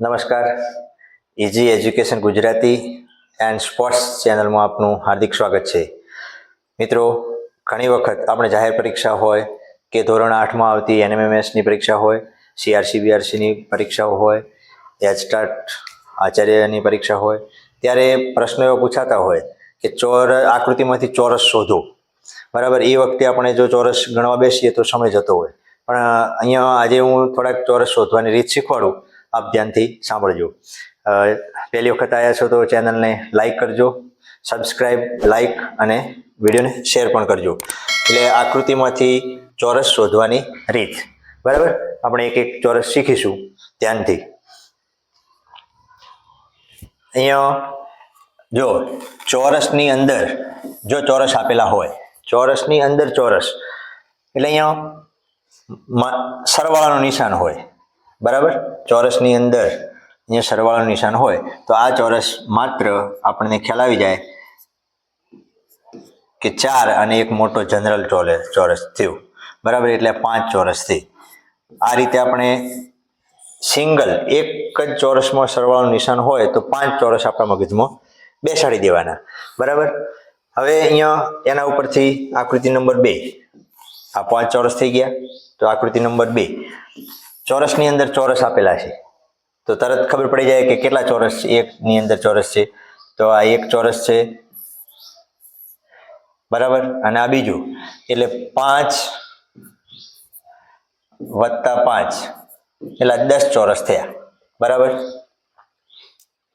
નમસ્કાર. Easy education Gujarati and sports ચેનલમાં આપનું હાર્દિક સ્વાગત છે. મિત્રો, ઘણી વખત આપણે જાહેર પરીક્ષા હોય કે ધોરણ આઠમાં આવતી એનએમએમએસની પરીક્ષા હોય સીઆરસી બીઆરસીની પરીક્ષાઓ હોય એચટાટ આચાર્યની પરીક્ષા હોય, ત્યારે પ્રશ્નો એવા પૂછાતા હોય કે ચોર આકૃતિમાંથી ચોરસ શોધો. બરાબર એ વખતે આપણે જો ચોરસ ગણવા બેસીએ તો સમય જતો હોય. પણ અહીંયા આજે હું થોડાક ચોરસ શોધવાની રીત શીખવાડું. આપ ધ્યાનથી સાંભળજો. પહેલી વખત આવ્યા છો તો ચેનલને લાઇક કરજો સબસ્ક્રાઈબ લાઇક અને વિડીયોને શેર પણ કરજો. એટલે આકૃતિમાંથી ચોરસ શોધવાની રીત. બરાબર? આપણે એક એક ચોરસ શીખીશું ધ્યાનથી. અહીંયા જો, ચોરસની અંદર જો ચોરસ આપેલા હોય, ચોરસની અંદર ચોરસ. એટલે અહીંયા સરવાળાનું નિશાન હોય. બરાબર? ચોરસની અંદર અહીંયા સરવાળાનું નિશાન હોય, તો આ ચોરસ માત્ર આપણને ખ્યાલ આવી જાય કે ચાર અને એક મોટો જનરલ ચોરસ થયું. બરાબર? એટલે પાંચ ચોરસ થઈ. આ રીતે આપણે સિંગલ એક જ ચોરસમાં સરવાળાનું નિશાન હોય, તો પાંચ ચોરસ આપણા મગજમાં બેસાડી દેવાના. બરાબર? હવે અહીંયા એના ઉપરથી આકૃતિ નંબર બે. આ પાંચ ચોરસ થઈ ગયા, તો આકૃતિ નંબર બે. ચોરસની અંદર ચોરસ આપેલા છે. તો તરત ખબર પડી જાય કે કેટલા ચોરસ છે એકની અંદર ચોરસ છે. તો આ એક ચોરસ છે. બરાબર? અને આ બીજું. એટલે પાંચ વત્તા પાંચ. એટલે દસ ચોરસ થયા. બરાબર?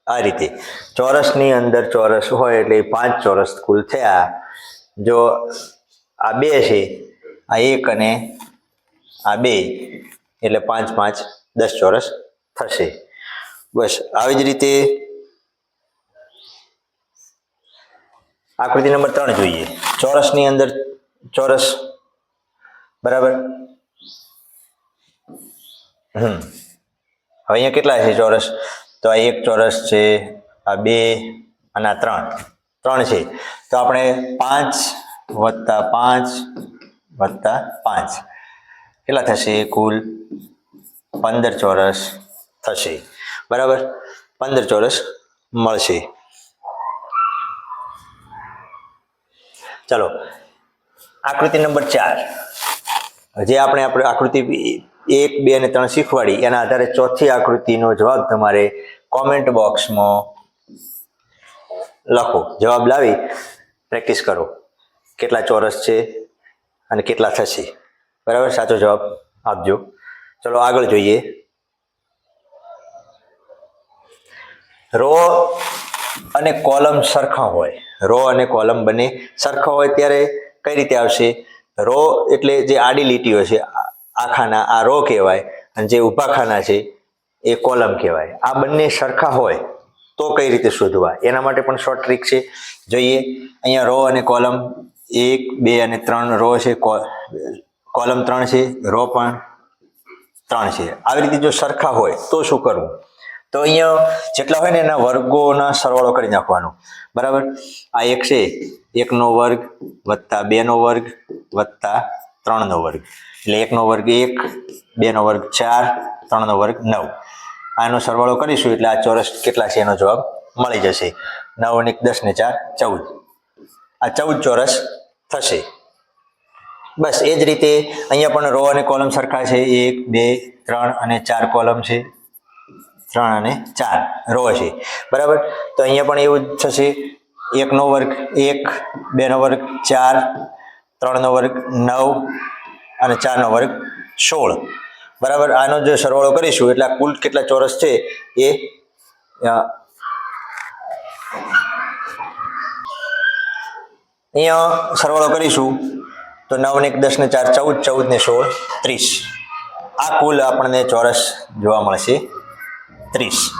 આ રીતે. ચોરસની અંદર ચોરસ હોય એટલે પાંચ ચોરસ કુલ થયા. જો આ બે છે, આ એક અને આ બે. એટલે પાંચ પાંચ દસ ચોરસ થશે. બસ, આવી જ રીતે આકૃતિ નંબર ત્રણ જોઈએ. ચોરસની અંદર ચોરસ, બરાબર? હમ. હવે અહીંયા કેટલા છે ચોરસ? તો આ એક ચોરસ છે, આ બે અને આ ત્રણ. ત્રણ છે. તો આપણે પાંચ વત્તા પાંચ વત્તા પાંચ. કેટલા થશે? કુલ પંદર ચોરસ થશે. બરાબર? પંદર ચોરસ મળશે. ચલો. આકૃતિ નંબર ચાર. જે આપણે આપણે આકૃતિ એક, બે અને ત્રણ શીખવાડી, એના આધારે ચોથી આકૃતિનો જવાબ તમારે કોમેન્ટ બોક્સમાં લખો. જવાબ લાવી પ્રેક્ટિસ કરો. કેટલા ચોરસ છે અને કેટલા થશે? બરાબર, સાચો જવાબ આપજો. ચલો આગળ જોઈએ. રો અને કોલમ સરખા હોય. રો અને કોલમ બંને સરખા હોય ત્યારે કઈ રીતે આવશે? રો એટલે જે આડી લીટીઓ છે, આ- ખાના આ રો કહેવાય અને જે ઊભા ખાના છે, એ કોલમ કહેવાય. આ બંને સરખા હોય તો કઈ રીતે શોધવા? એના માટે પણ શોર્ટ ટ્રીક છે. જોઈએ. અહીંયા રો અને કોલમ એક, બે અને ત્રણ રો છે. કોલમ ત્રણ છે, રો પણ ત્રણ છે. આવી રીતે જો સરખા હોય તો શું કરવું? તો અહીંયા જેટલા હોય ને એના વર્ગોના સરવાળો કરી નાખવાનો. બરાબર? આ એક છે, એકનો વર્ગ વત્તા બેનો વર્ગ વત્તા ત્રણનો વર્ગ. એટલે એકનો વર્ગ એક, બેનો વર્ગ ચાર, ત્રણનો વર્ગ નવ. આનો સરવાળો કરીશું એટલે આ ચોરસ કેટલા છે એનો જવાબ મળી જશે. નવ અને દસ ને ચાર, ચૌદ. આ ચૌદ ચોરસ થશે. બસ, એ જ રીતે અહીંયા પણ રો અને કોલમ સરખા છે. એક, બે, ત્રણ અને ચાર કોલમ છે. ત્રણ અને ચાર રો છે. બરાબર? તો અહીંયા પણ એવું જ થશે. એકનો વર્ગ એક, બેનો વર્ગ ચાર, ત્રણનો વર્ગ નવ અને ચારનો વર્ગ સોળ. બરાબર? આનો જો સરવાળો કરીશું, એટલે કુલ કેટલા ચોરસ છે? એ અહીંયા સરવાળો કરીશું. તો નવ ને એક દસ ને ચાર, ચૌદ ચૌદ ને સોળ, ત્રીસ. આ કુલ આપણને ચોરસ જોવા મળશે. ત્રીસ.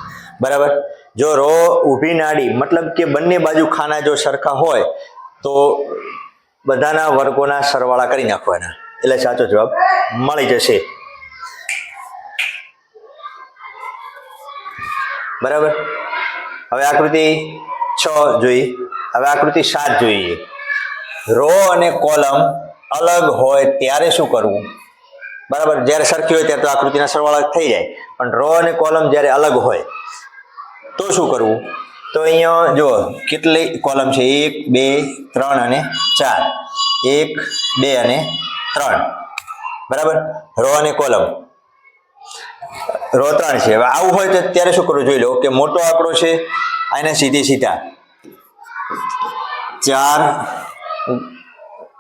બરાબર? જો રો ઊભી નાડી, મતલબ કે બંને બાજુ ખાના જો સરખા હોય, તો બધાના વર્ગોના સરવાળા કરી નાખવાના. એટલે સાચો જવાબ મળી જશે. બરાબર? હવે આકૃતિ છ જોઈ હવે આકૃતિ સાત જોઈએ. રો અને કોલમ અલગ હોય ત્યારે શું કરવું? બરાબર, જ્યારે સરખી હોય ત્યારે તો આકૃતિના સરવાળા થઈ જાય. પણ રો અને કોલમ જ્યારે અલગ હોય, તો શું કરવું? તો અહીંયા જો કેટલી કોલમ છે? એક, બે, ત્રણ અને ચાર. એક, બે અને ત્રણ. બરાબર? રો અને કોલમ. રો ત્રણ છે. હવે આવું હોય તો ત્યારે શું કરવું? જોઈ લો કે મોટો આંકડો છે, આને સીધી સીધા. ચાર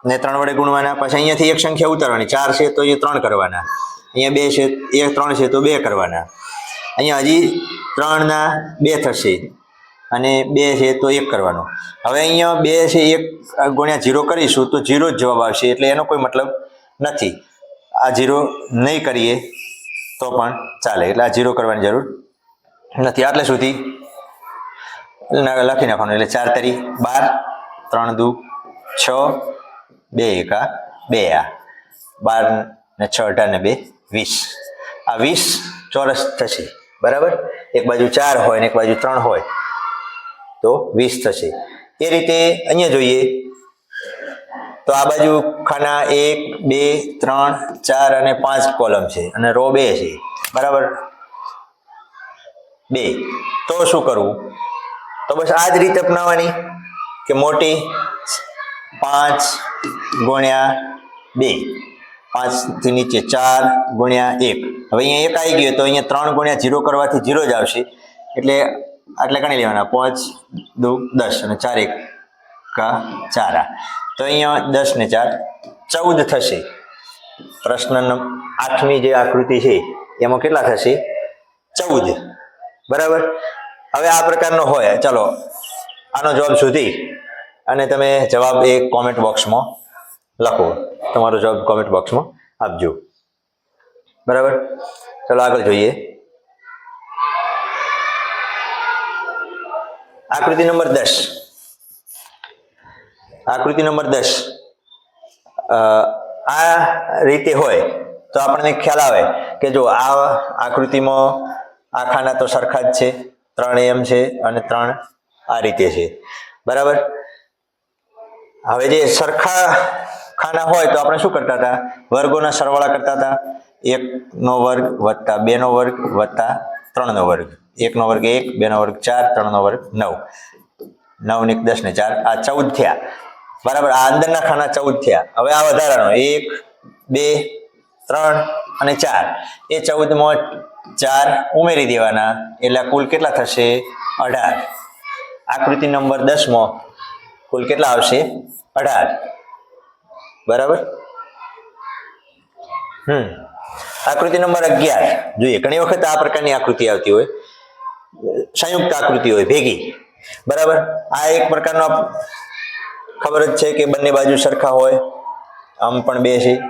ને ત્રણ વડે ગુણવાના, પછી અહીંયાથી એક સંખ્યા ઉતારવાની. ચાર છે તો એ ત્રણ કરવાના. અહીંયા બે છે એ ત્રણ છે તો બે કરવાના. અહીંયા હજી ત્રણના બે થશે અને બે છે તો એક કરવાનો. હવે અહીંયા બે છે, એક ગુણ્યા જીરો કરીશું તો જીરો જ જવાબ આવશે, એટલે એનો કોઈ મતલબ નથી. આ જીરો નહીં કરીએ તો પણ ચાલે, એટલે આ જીરો કરવાની જરૂર નથી. આટલે સુધી લખી નાખવાનું, એટલે ચાર તરી બાર, ત્રણ દુ, છ બે એકા બે આ બાર ને છ, અઢાર ને બે, વીસ. આ વીસ ચોરસ થશે, બરાબર? એક બાજુ ચાર હોય ને એક બાજુ ત્રણ હોય. તો વીસ થશે. એ રીતે અહીંયા જોઈએ. તો આ બાજુ ખાના એક, બે, ત્રણ, ચાર અને પાંચ કોલમ છે. અને રો બે છે. બરાબર? બે. તો શું કરવું? તો બસ આ જ રીત અપનાવવાની કે મોટી પાંચ ગુણ્યા બે. પાંચથી નીચે ચાર ગુણ્યા એક. હવે અહીંયા એક આવી ગયો, તો અહીંયા ત્રણ ગુણ્યા જીરો કરવાથી જીરો જ આવશે. એટલે આટલે ગણી લેવાના. પાંચ, દુ, દસ અને ચાર એક કા ચાર તો અહીંયા દસ ને ચાર, ચૌદ થશે. પ્રશ્ન આઠમી જે આકૃતિ છે, એમાં કેટલા થશે? ચૌદ. બરાબર? હવે આ પ્રકારનો હોય. ચાલો, આનો જવાબ સુધી અને તમે જવાબ એ કોમેન્ટ બોક્સમાં લખો. તમારો જવાબ કોમેન્ટ બોક્સમાં આપજો. બરાબર? ચલો આગળ જોઈએ. આકૃતિ નંબર દસ. આકૃતિ નંબર દસ. આ રીતે હોય તો આપણને ખ્યાલ આવે કે જો આ આકૃતિમાં આ ખાના તો સરખા જ છે. ત્રણ એમ છે અને ત્રણ આ રીતે છે. બરાબર? હવે જે સરખા ખાના હોય તો આપણે શું કરતા હતા? વર્ગોના સરવાળા કરતા હતા. એકનો વર્ગ વત્તા બેનો વર્ગ વત્તા ત્રણનો વર્ગ. એકનો વર્ગ એક, બેનો વર્ગ ચાર, ત્રણનો વર્ગ નવ. નવ ને દસ ને ચાર. આ ચૌદ થયા. બરાબર, આ અંદરના ખાના ચૌદ થયા. હવે આ વધારાનો. એક, બે, ત્રણ અને ચાર. એ ચૌદમાં ચાર ઉમેરી દેવાના. એટલે કુલ કેટલા થશે? અઢાર. આકૃતિ નંબર દસમાં કુલ કેટલા આવશે? અઢાર. બરાબર? હમ. આકૃતિ નંબર અગિયાર. જોઈએ, ઘણી વખત આ પ્રકારની આકૃતિ આવતી હોય. સંયુક્ત આકૃતિ હોય, ભેગી. બરાબર? આ એક પ્રકારનો ખબર જ છે કે બંને બાજુ સરખા હોય. આમ પણ બે છે.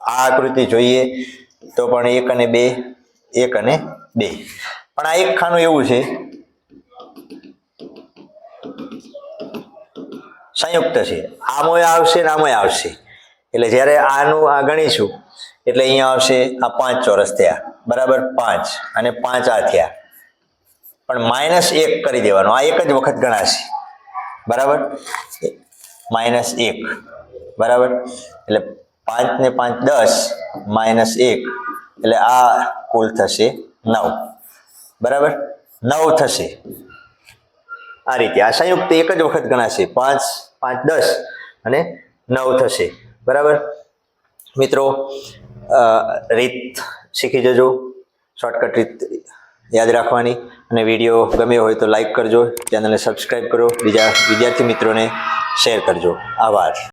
આ આકૃતિ જોઈએ તો પણ એક અને બે, એક અને બે. પણ આ એક ખાનું એવું છે સંયુક્ત છે. આમોય આવશે ને આમોય આવશે. એટલે જ્યારે આનું આ ગણીશું, એટલે અહીંયા આવશે આ પાંચ ચોરસ થયા. બરાબર પાંચ અને પાંચ આ થયા. પણ માઇનસ એક કરી દેવાનો. આ એક જ વખત ગણાશે. બરાબર? માઇનસ એક. બરાબર? એટલે પાંચ ને પાંચ દસ, માઇનસ એક. એટલે આ કુલ થશે નવ. બરાબર? નવ થશે. આ રીતે. આ સંયુક્ત એક જ વખત ગણાશે. પાંચ પાંચ, દસ અને નવ થશે. બરાબર? મિત્રો રીત શીખી જજો. શોર્ટકટ રીત યાદ રાખવાની. અને વીડિયો ગમ્યો હોય તો લાઈક કરજો. ચેનલને સબસ્ક્રાઈબ કરો. બીજા વિદ્યાર્થી મિત્રોને શેર કરજો. આભાર.